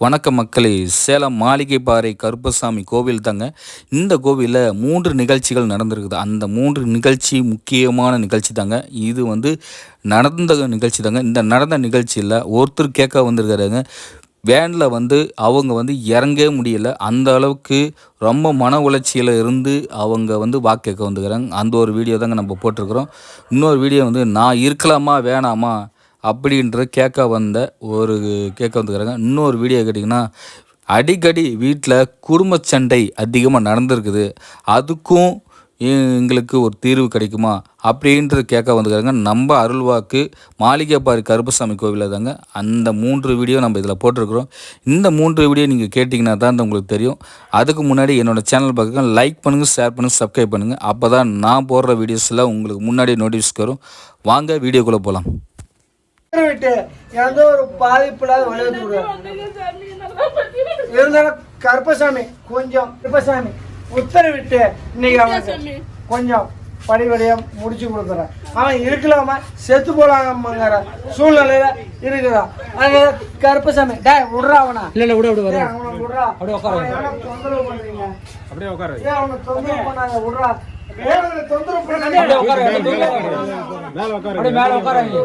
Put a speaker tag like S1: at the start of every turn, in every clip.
S1: வணக்கம் மக்களே சேலம் மாளிகைப்பாறை கருப்பசாமி கோவில் தாங்க. இந்த கோவிலில் மூன்று நிகழ்ச்சிகள் நடந்திருக்குது. அந்த மூன்று நிகழ்ச்சி முக்கியமான நிகழ்ச்சி தாங்க. இது வந்து நடந்த நிகழ்ச்சி தாங்க. இந்த நடந்த நிகழ்ச்சியில் ஒருத்தர் கேட்க வந்திருக்காருங்க. வேனில் வந்து அவங்க வந்து இறங்கவே முடியல. அந்த அளவுக்கு ரொம்ப மன உளைச்சியில் இருந்து அவங்க வந்து வாக்கு கேட்க வந்துக்கிறாங்க அந்த ஒரு வீடியோ தாங்க நம்ம போட்டிருக்கிறோம். இன்னொரு வீடியோ வந்து நான் இருக்கலாமா வேணாமா? அப்படின்ற கேட்க வந்த ஒரு கேட்க வந்துக்கிறாங்க இன்னொரு வீடியோ கேட்டிங்கன்னா அடிக்கடி வீட்டில் குடும்ப சண்டை அதிகமாக நடந்திருக்குது. அதுக்கும் எங்களுக்கு ஒரு தீர்வு கிடைக்குமா? அப்படின்ற கேட்க வந்துக்கிறாங்க நம்ம அருள்வாக்கு மாளிகைப்பாறை கருப்பசாமி கோவிலில் தாங்க அந்த மூன்று வீடியோ நம்ம இதில் போட்டிருக்கிறோம். இந்த மூன்று வீடியோ நீங்கள் கேட்டிங்கன்னா தான் உங்களுக்கு தெரியும். அதுக்கு முன்னாடி என்னோடய சேனல் பார்க்குங்க லைக் பண்ணுங்கள் ஷேர் பண்ணுங்கள் சப்ஸ்கிரைப் பண்ணுங்கள் அப்போ தான் நான் போடுற வீடியோஸில் உங்களுக்கு முன்னாடி நோட்டீஸ் வரும். வாங்க வீடியோக்குள்ளே போகலாம்
S2: விட்டு எந்த ஒரு பாதிப்பு இல்லாத விளையாட்டு விடுவார் இருந்தாலும் கருப்பசாமி கொஞ்சம் கருப்பசாமி உத்தரவிட்டு இன்னைக்கு அவனுக்கு கொஞ்சம் படிப்படியா முடிச்சு கொடுக்குறேன். அவன் இருக்கலாம செத்து போலாங்கிற சூழ்நிலையில இருக்கிறான் அதனால கருப்பசாமி டே விடுறா அவனா.
S3: இல்ல இல்ல விட விட
S2: விடுறா.
S3: அப்படியே உட்காரு. அப்படியே உட்காரு
S2: ஏன் அவனை தொந்தரவு பண்ணாங்க விடுறா.
S3: மேல உட்காருங்க.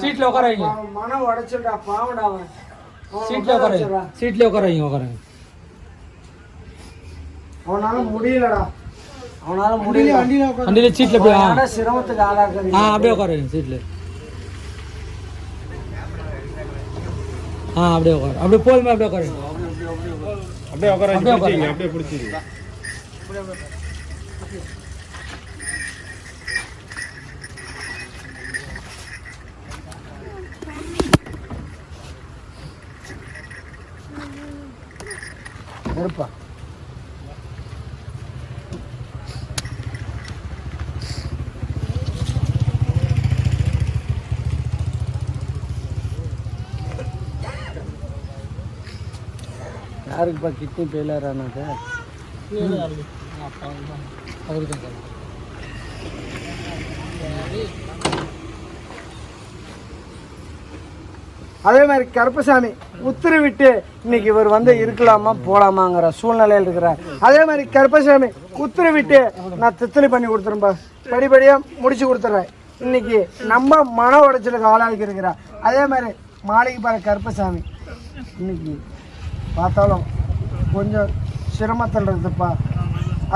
S3: சீட்ல உட்காருங்க.
S2: மனம் உடைச்சுடா பாவடா
S3: சீட்ல உட்காருங்க. சீட்ல உட்காருங்க உட்காருங்க.
S2: அவனால முடியலடா. அவனால முடியல.
S3: வண்டியில சீட்ல போய்
S2: சிரமத்துக்கு ஆளாக்குறீங்க
S3: ஆ, அப்படியே உட்காருங்க சீட்ல. ஆ அப்படியே உட்காரு அப்படியே போதுமே அப்படியே உட்காருங்க.
S4: அப்படியே உட்கார
S3: அப்படியே
S4: வச்சு
S3: உட்காரு.
S4: பிடிச்சிங்க அப்படியே பிடிச்சிங்க
S2: இருப்பா யாருக்குப்பா கிட்னி ஃபெயிலியர் ஆனது
S3: அவருக்கு தான் சார்.
S2: அதே மாதிரி கருப்பசாமி உத்தரவிட்டு இன்னைக்கு இவர் வந்து இருக்கலாமா போலாமாங்கிற சூழ்நிலையில் இருக்கிறார். அதே மாதிரி கருப்பசாமி உத்தரவிட்டு நான் தித்தலி பண்ணி கொடுத்துருப்பா படிப்படியாக முடிச்சு கொடுத்துட்றேன் இன்னைக்கு நம்ம மன உடைச்சலுக்கு ஆளாகி இருக்கிறார். அதே மாதிரி மாளிகை பாரு கருப்பசாமி இன்னைக்கு பார்த்தாலும் கொஞ்சம் சிரமத்தில் இருக்குதுப்பா.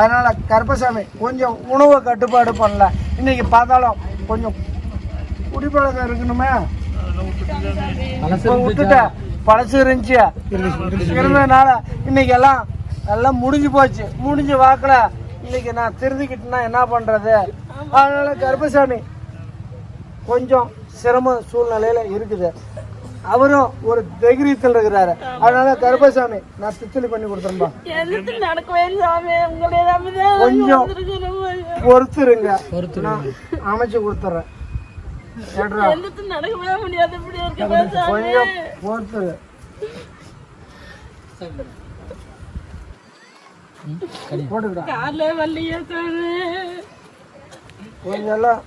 S2: அதனால் கருப்பசாமி கொஞ்சம் உணவை கட்டுப்பாடு பண்ணல. இன்றைக்கி பார்த்தாலும் கொஞ்சம் குடிப்பழக்கம் இருக்கணுமே. விட்டுட்ட? பழசு இருந்துச்சு. இருந்ததுனால இன்னைக்கு எல்லாம் எல்லாம் முடிஞ்சு போச்சு. முடிஞ்ச வாக்குல இன்னைக்கு நான் திருந்திக்கிட்டேன்னா என்ன பண்றது? அதனால கருப்பசாமி கொஞ்சம் சிரம சூழ்நிலையில இருக்குது. அவரும் ஒரு தைரியத்தில் இருக்கிறாரு. அதனால கருப்பசாமி நான் தித்தலி பண்ணி கொடுத்துருப்பா கொஞ்சம். பொறுத்துருங்க. அமைச்சு
S5: எதிர்த்து நடக்கவே முடியாது. இப்படி
S2: கொஞ்சம் பொறுத்துரு போட்டுக்கிடா.
S5: கார்ல வரலையே சாமி
S2: கொஞ்சம்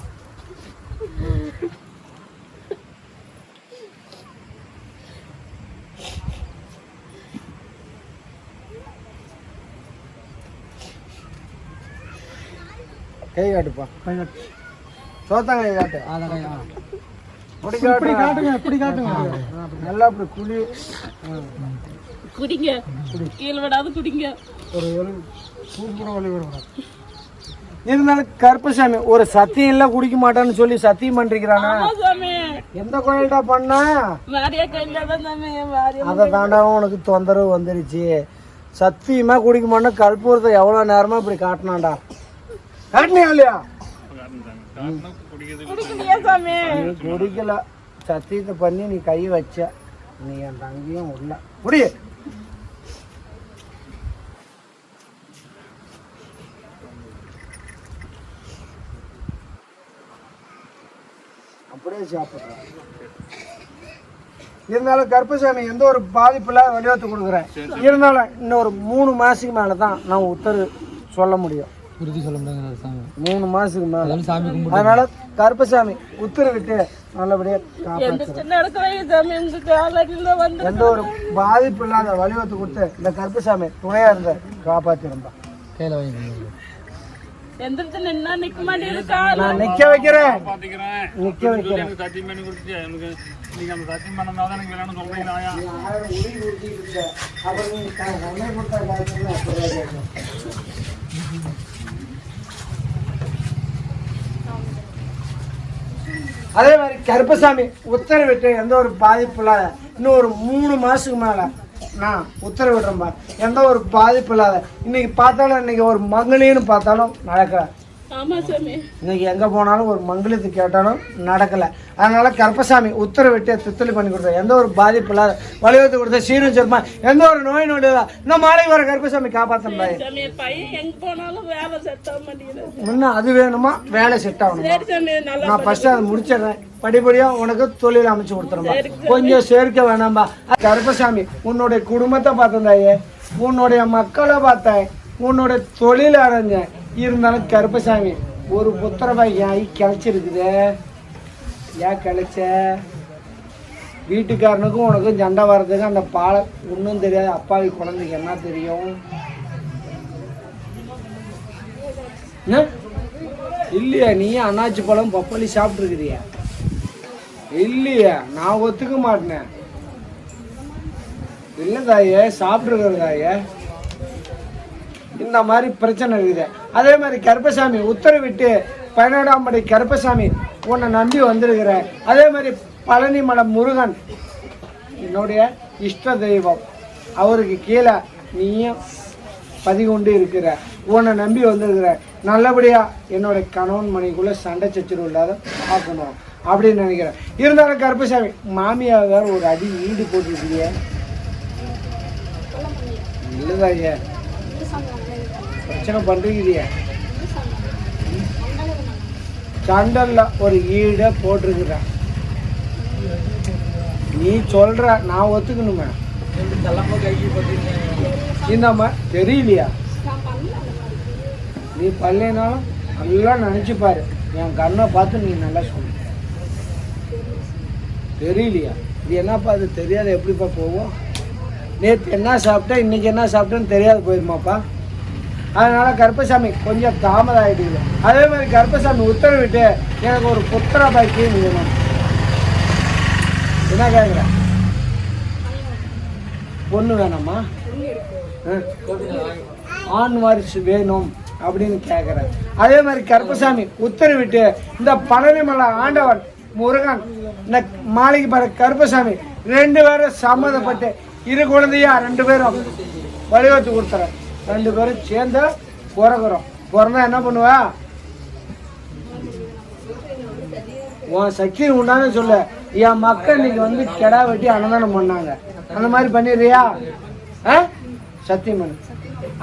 S2: கை காட்டுப்பா. கை காட்டு.
S3: அதான் கை- ஆ.
S2: இப்படி காட்டுங்க இப்படி காட்டுங்க நல்லா இப்படி குழி
S5: குடிங்க. கீழே விடாது குடிங்க.
S2: ஒரு சூப்பர வழி வரும் இருந்தாலும் கருப்பசாமி ஒரு சத்தியம் இல்லை குடிக்க மாட்டான்னு சொல்லி சத்தியம்
S5: சாமி.
S2: எந்த கோயில்டா பண்ண? அதை தாண்டாவும் உனக்கு தொந்தரவு வந்துருச்சு. சத்தியமா குடிக்க மாட்டேன் கற்பூரத்தை எவ்வளோ நேரமா இப்படி காட்டினான்டா. காட்டினியா இல்லையா? குடிக்கல. சத்தியத்தை பண்ணி நீ கை வச்ச. நீ என் தங்கியும் உள்ள. குடி அப்படியே சாப்பிட்றேன். இருந்தாலும் கருப்பசாமி எந்த ஒரு பாதிப்பு இல்லாத வடிவத்தை கொடுக்குறேன். இருந்தாலும் இன்னும் ஒரு மூணு மாதத்துக்கு மேலே தான் நான் உத்தரவு சொல்ல முடியும்.
S3: உறுதி சொல்ல முடியாது சாமி
S2: மூணு மாசத்துக்கு மேல.
S3: அதனால சாமி கும்பிட்டு
S2: அதனால கருப்பசாமி உத்தரவிட்டு நல்லபடியா
S5: வந்து
S2: எந்த ஒரு பாதிப்பு இல்லாத வழிவத்து கொடுத்து இந்த கருப்பசாமி துணையா இருந்த காப்பாத்திருந்தா
S3: கையில் வாங்கி
S5: எந்திரிச்சு நின்னா நிக்க மாட்டேங்குது கால.
S2: நான் நிக்க வைக்கிறேன். நிக்க வைக்கிறேன்.
S4: சத்தியம் பண்ணி கொடுத்துட்டு எனக்கு நீங்க அந்த சத்தியம் பண்ணனால தான் எனக்கு விளையாட சொல்றீங்களா.
S2: அப்புறம் கொடுத்தா அதே மாதிரி கருப்பசாமி உத்தரவிட்டு எந்த ஒரு பாதிப்பு இல்லாத இன்னும் ஒரு மூணு மாதத்துக்கு மேலே நான் உத்தரவிடுறேன்பா எந்த ஒரு பாதிப்பு இல்லாத இன்னைக்கு பார்த்தாலும் இன்னைக்கு ஒரு மங்களின்னு பார்த்தாலும்
S5: நடக்கிறேன்
S2: இன்னைக்கு எங்கே போனாலும் ஒரு மங்களத்து கேட்டாலும் நடக்கலை. அதனால கருப்பசாமி உத்தரவிட்டு தித்தலி பண்ணி கொடுத்தா எந்த ஒரு பாதிப்பு இல்லாத வலியுறுத்தி கொடுத்த சீரும் சிறப்பா எந்த ஒரு நோய் இல்ல. இன்னும் மாலை வர கருப்பசாமி
S5: மாட்டேங்குது.
S2: இன்னும் அது வேணுமா? வேலை செட் ஆகணுமா? நான் ஃபர்ஸ்ட் அதை முடிச்சிடுறேன். படிப்படியாக உனக்கு தொழில் அமைச்சு கொடுத்துருமா? கொஞ்சம் சேர்க்க வேணாம்பா. கருப்பசாமி உன்னுடைய குடும்பத்தை பார்த்தந்தாயே உன்னுடைய மக்களை பார்த்தேன் உன்னுடைய தொழில் அடைஞ்சேன். இருந்தாலும் கருப்பசாமி ஒரு புத்திரபாய் ஆகி கிளச்சிருக்குது. ஏன் கிளச்ச? வீட்டுக்காரனுக்கும் உனக்கும் சண்டை வர்றதுக்கு அந்த பாலை ஒன்றும் தெரியாது. அப்பாவி குழந்தைக்கு என்ன தெரியும்? இல்லையா நீ அண்ணாச்சி பழம் பப்பாளி சாப்பிட்ருக்குறியா இல்லையா நான் ஒத்துக்க மாட்டேன். இல்லை தாயே சாப்பிட்ருக்குற தாயே. இந்த மாதிரி பிரச்சனை இருக்குது. அதே மாதிரி கருப்பசாமி உத்தரவிட்டு பதினேழாம் கருப்பசாமி உன்னை நம்பி வந்திருக்கிற அதே மாதிரி பழனி மலை முருகன் என்னுடைய இஷ்ட தெய்வம் அவருக்கு கீழே நீயும் பதிகொண்டு இருக்கிற உன்னை நம்பி வந்திருக்கிற நல்லபடியாக என்னோட கணவன் மணிக்குள்ளே சண்டை சச்சரவு இல்லாத பார்க்கணும் அப்படின்னு நினைக்கிறேன். இருந்தாலும் கருப்பசாமி மாமியார் வேறு ஒரு அடி ஈடு போட்டுருக்கீங்க. இல்லைதா ஐயா பிரச்சனை பண்ணுறீங்க சண்டல்ல ஒரு ஈட போட்டிருக்கிறேன் நீ சொல்ற நான் ஒத்துக்கணுமே. என்னம்மா தெரியலையா? நீ பல்லைனாலும் நல்லா நினைச்சு பாரு என் கண்ணை பார்த்து நீ நல்லா சொல்லு. தெரியலையா? இது என்னப்பா அது தெரியாத எப்படிப்பா போவோம் நேற்று என்ன சாப்பிட்டேன் இன்னைக்கு என்ன சாப்பிட்டேன்னு தெரியாது போயிருமாப்பா? அதனால் கருப்பசாமி கொஞ்சம் தாமதம் ஆயிடுது அதே மாதிரி கருப்பசாமி உத்தரவிட்டு எனக்கு ஒரு புத்திர பாக்கியம் வேணும். என்ன கேட்குற பொண்ணு வேணாமா? ஆண் வாரிசு வேணும் அப்படின்னு கேட்குறாரு அதே மாதிரி கருப்பசாமி உத்தரவிட்டு இந்த பழனிமலை ஆண்டவன் முருகன் இந்த மாளிகை பட கருப்பசாமி ரெண்டு பேரும் சம்மதப்பட்டு இரு குழந்தையா ரெண்டு பேரும் வழிவகுத்து கொடுத்துறேன். ரெண்டு பேரும் சேர்ந்து பிறகுறோம் பிறந்தா என்ன பண்ணுவா? உன் சக்தி உண்டான சொல்ல. என் மக்கள் இன்னைக்கு வந்து கெடா வெட்டி அன்னதானம் பண்ணாங்க. அந்த மாதிரி பண்ணிடுறியா? ஆ? சத்தியம் பண்ணு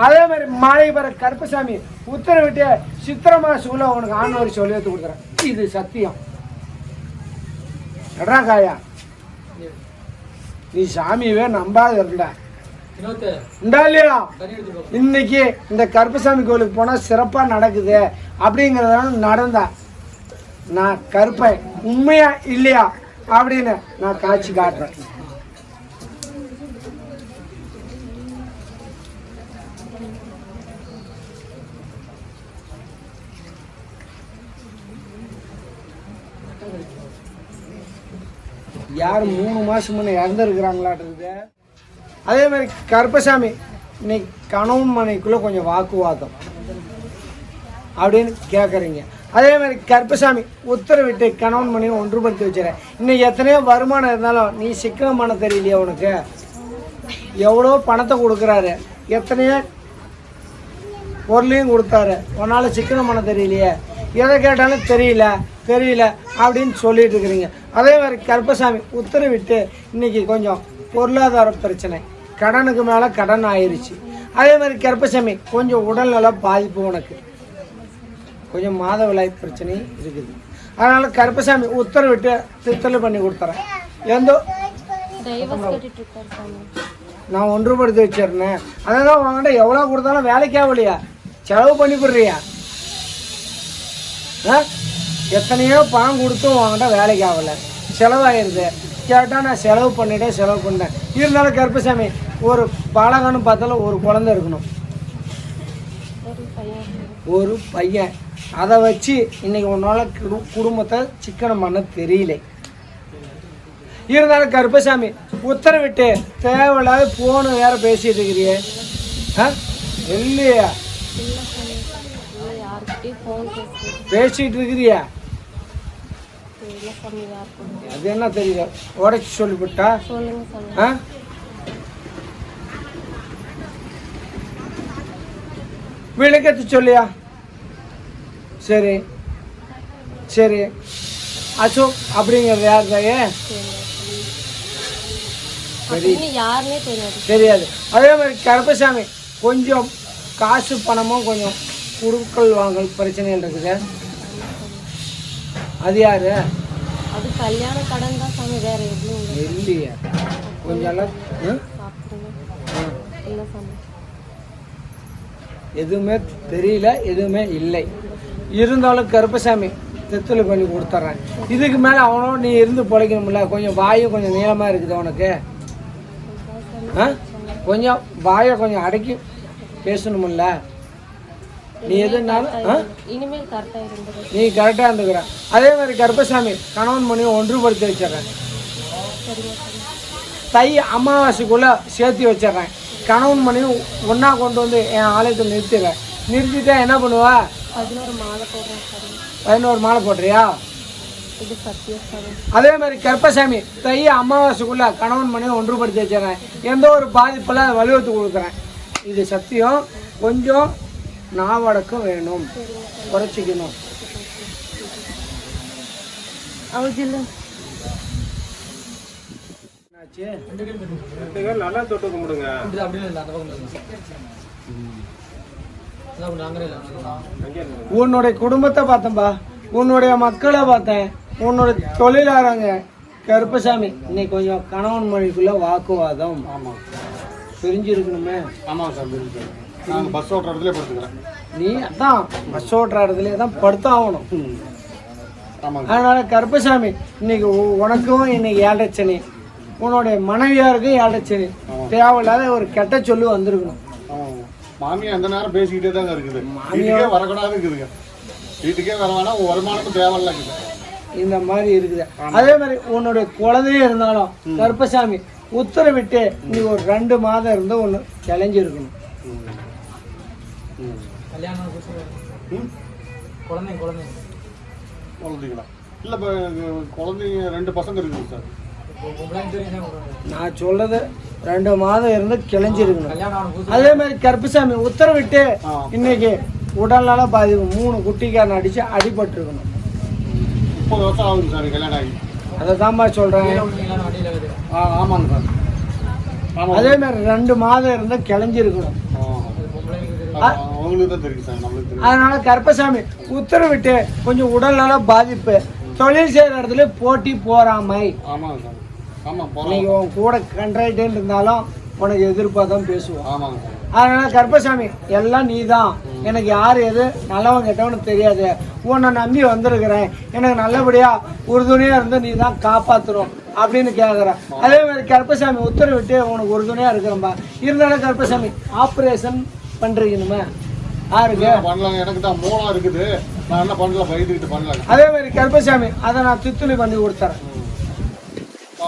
S2: அதே மாதிரி மாலை வர கருப்பசாமி உத்தரவிட்டு சித்திர மாசுக்குள்ள உனக்கு ஆண் சொல்லி எடுத்து கொடுக்குறேன். இது சத்தியம். எடா காயா நீ சாமியவே நம்பாத இருந்தா இந்தா இல்லையா? இன்னைக்கு இந்த கருப்பசாமி கோயிலுக்கு போனால் சிறப்பாக நடக்குது அப்படிங்கிறதால நடந்தா. நான் கருப்பை உண்மையா இல்லையா அப்படின்னு நான் காட்சி காட்டுறேன். யார் மூணு மாசம் முன்னே இறந்துருக்குறாங்களாட்டு அதே மாதிரி கருப்பசாமி இன்னைக்கு கணவன் மனைக்குள்ளே கொஞ்சம் வாக்குவாதம் அப்படின்னு கேட்குறீங்க அதே மாதிரி கருப்பசாமி உத்தரவிட்டு கணவன் மனைவி ஒன்றுபடுத்தி வச்சுறேன். இன்னும் எத்தனையோ வருமானம் இருந்தாலும் நீ சிக்கனம் பண்ண தெரியலையா உனக்கு? எவ்வளோ பணத்தை கொடுக்குறாரு? எத்தனையோ பொருளையும் கொடுத்தாரு. உன்னால் சிக்கனம் பண்ண தெரியலையே. எதை கேட்டாலும் தெரியல தெரியல அப்படின்னு சொல்லிட்டு இருக்கிறீங்க. அதே மாதிரி கருப்பசாமி உத்தரவிட்டு இன்னைக்கு கொஞ்சம் பொருளாதார பிரச்சனை. கடனுக்கு மேலே கடன் ஆயிருச்சு. அதே மாதிரி கருப்பசாமி கொஞ்சம் உடல்நல பாதிப்பு உனக்கு. கொஞ்சம் மாதவிளாய் பிரச்சனை இருக்குது. அதனால கருப்பசாமி உத்தரவிட்டு திருத்தல் பண்ணி கொடுத்துறேன். எந்த நான் ஒன்றுபடுத்தி வச்சிருந்தேன். அதான் உங்ககிட்ட எவ்வளோ கொடுத்தாலும் வேலைக்கு ஆகலையா? செலவு பண்ணி ஆ? எத்தனையோ பணம் கொடுத்தும் உங்ககிட்ட வேலைக்கு ஆகலை. செலவாயிருது. கேட்டால் நான் செலவு பண்ணிட்டேன் செலவு பண்ணேன் இருந்தாலும் கருப்பசாமி ஒரு பழகன்னு பார்த்தாலும் ஒரு குழந்தை இருக்கணும். ஒரு பையன். அதை வச்சு இன்னைக்கு உன்னால் குடு- குடும்பத்தை சிக்கனம் பண்ண தெரியல. இருந்தாலும் கருப்பசாமி உத்தரவிட்டு தேவையில்லாத போன வேற பேசிட்டு இருக்கிறியே. ஆ? இல்லையா.
S6: ஃபோன்
S2: பேசிட்டு இருக்கிறியா. அது என்ன தெரியல உடச்சி சொல்லிவிட்டா?
S6: சொல்லுங்க சாமி.
S2: ஆ? விளக்கத்து சொல்லியா? சரி. சரி. அசோக் அப்படிங்கிறது யார் தாயே
S6: யாருன்னே தெரியாது.
S2: தெரியாது. அதே மாதிரி கருப்பசாமி கொஞ்சம் காசு பணமும் கொஞ்சம் குடுக்கல் வாங்கல் பிரச்சனைகள் இருக்குது. அது யாரு?
S6: அது கல்யாண கடன் தான் சாமி வேற எதுவும் இல்லை.
S2: இல்லையா கொஞ்சம் எல்லாம் எதுவுமே தெரியல எதுவுமே இல்லை. இருந்தாலும் கருப்பசாமி தெத்துல பண்ணி கொடுத்துட்றேன். இதுக்கு மேலே அவனோட நீ இருந்து பிழைக்கணும்ல கொஞ்சம் வாயும் கொஞ்சம் நீளமாக இருக்குது உனக்கு ஆ? கொஞ்சம் வாயை கொஞ்சம் அடக்கி பேசணுமில்ல நீ எதுனாலும்
S6: இனிமேல் கரெக்டாக
S2: நீ கரெக்டாக இருந்துக்கிற அதே மாதிரி கருப்பசாமி கணவன் மணி ஒன்றுபடுத்தி வச்சிடுறேன். தை அமாவாசைக்குள்ளே சேர்த்து வச்சிடுறேன். கணவன் மணி ஒன்றா கொண்டு வந்து என் ஆலயத்தில் நிறுத்திடுறேன். நிறுத்திட்டா என்ன பண்ணுவா?
S6: பதினோரு மாலை போடுறேன்
S2: பதினோரு மாலை போடுறியா? அதே மாதிரி கருப்பசாமி தை அமாவாசைக்குள்ள கணவன் மணி ஒன்றுபடுத்தி வச்சிடுறேன். எந்த ஒரு பாதிப்பில் வலியுறுத்தி கொடுக்குறேன். இது சத்தியம். கொஞ்சம் நாவடக்கம் வேணும். குறைச்சிக்கணும்.
S4: நல்லா தொட்டு கும்பிடுங்க.
S2: உன்னுடைய குடும்பத்தை பார்த்தேன்பா. உன்னுடைய மக்களை பார்த்தேன். உன்னுடைய தொழிலாளங்க கருப்பசாமி. இன்னைக்கு கொஞ்சம் கணவன் மொழிக்குள்ள வாக்குவாதம்.
S7: ஆமாம்
S2: பிரிஞ்சிருக்கணுமே.
S7: ஆமாம் சார் இருக்கு நாங்கள் பஸ் ஓட்டுற இடத்துல படுத்துக்கிறேன்
S2: நீ அதான் பஸ் ஓட்டுற இடத்துல தான் படுத்து ஆகணும் அதனால கருப்பசாமி இன்னைக்கு உனக்கும் இன்னைக்கு ஏழரை உன்னுடைய மனைவியாருக்கும் ஏழரை சனி தேவையில்லாத ஒரு கெட்ட சொல்லு வந்திருக்கணும்.
S7: மாமியா அந்த நேரம் பேசிக்கிட்டே தாங்க இருக்குது. வீட்டுக்கே வரக்கூடாது இருக்குதுங்க. வீட்டுக்கே வர உன் வருமானமும் தேவையில்ல இருக்குது.
S2: இந்த மாதிரி இருக்குது. அதே மாதிரி உன்னுடைய குழந்தையே இருந்தாலும் கருப்பசாமி உத்தரவிட்டு நீ ஒரு ரெண்டு மாதம் இருந்து ஒன்று கிளஞ்சிருக்கணும்.
S3: கல்யாணம்
S7: ம்.
S3: குழந்தைங்க குழந்தைங்க.
S7: குழந்தைங்களா? இல்லை இப்போ குழந்தைங்க ரெண்டு பசங்க இருக்குது சார்.
S2: நான் சொல்றது ரெண்டு மாதம் இருந்து கிளஞ்சிருக்கணும். அதே மாதிரி கருப்பசாமி உத்தரவிட்டு. இன்னைக்கு உடல்நல பாதிப்பு மூணு குட்டிக்காரன் அடிச்சு அடிபட்டிருக்கணும்.
S7: முப்பது வருஷம் ஆகுது சார் கல்யாணம் ஆகி.
S2: அதை தான்ப்பா
S3: இருக்குது
S7: ஆ ஆமாங்க சார். ஆமாம்.
S2: அதே மாதிரி ரெண்டு மாதம் இருந்து கிளஞ்சிருக்கணும்
S7: ஆ. அப்ப அவங்களுக்கு தான் தெரியும் சார் நம்மளுக்கு தெரியும்
S2: அதனால கருப்பசாமி உத்தரவிட்டு கொஞ்சம் உடல்நல பாதிப்பு தொழில் செய்யற இடத்துல போட்டி போறாமை. இன்னைக்கு உன் கூட கண்ட்ராக்டர் இருந்தாலும் உனக்கு எதிர்ப்பாக தான் பேசுவோம். அதனால கருப்பசாமி எல்லாம் நீ தான் எனக்கு யார் எது நல்லவன் கெட்டவனு தெரியாது. உன்னை நம்பி வந்திருக்கிறேன். எனக்கு நல்லபடியா உறுதுணையா இருந்து நீ தான் காப்பாத்துறோம் அப்படின்னு கேட்குறேன் அதே மாதிரி கருப்பசாமி உத்தரவிட்டு உனக்கு உறுதுணையா இருக்கிறம்பா இருந்தாலும் கருப்பசாமி ஆப்ரேஷன் பண்றீங்கணுமே யாருக்கு
S7: பண்ணலாங்க எனக்கு தான் மூலம் இருக்குது. நான் என்ன பண்ணல பயந்துக்கிட்டு பண்ணலாங்க
S2: அதே மாதிரி கருப்பசாமி அதை நான் தித்துளி பண்ணி கொடுத்துறேன்.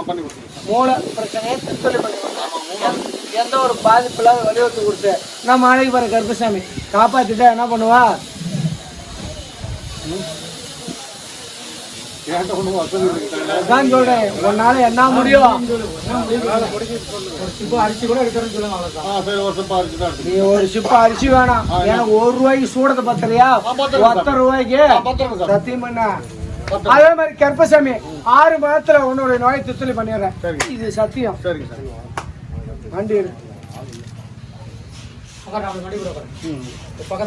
S7: பண்ணி கொடுத்துருங்க.
S2: மூளை பிரச்சனையை தித்துளி பண்ணி கொடுத்துறேன். எந்த ஒரு பாதிப்பு இல்லாத வலியுறுத்தி கொடுத்து நம்ம நாளைக்கு பாரு கருப்பசாமி. காப்பாத்திட்டா என்ன பண்ணுவா? அதான் சொல்றேன் உன்னால என்ன முடியும்?
S3: இப்போ அரிசி கூட எடுக்கிறேன்னு சொல்லுங்க
S2: நீ ஒரு சிப்ப அரிசி வேணாம். எனக்கு ஒரு ரூபாய்க்கு சூடத்தை பத்திரியா ஒத்த ரூபாய்க்கு? சத்தியம் பண்ண. அதே மாதிரி கருப்பசாமி ஆறு மாதத்துல உன்னுடைய நோய் துத்தலி பண்ணிடுறேன். இது சத்தியம்.
S3: பக்கத்தில்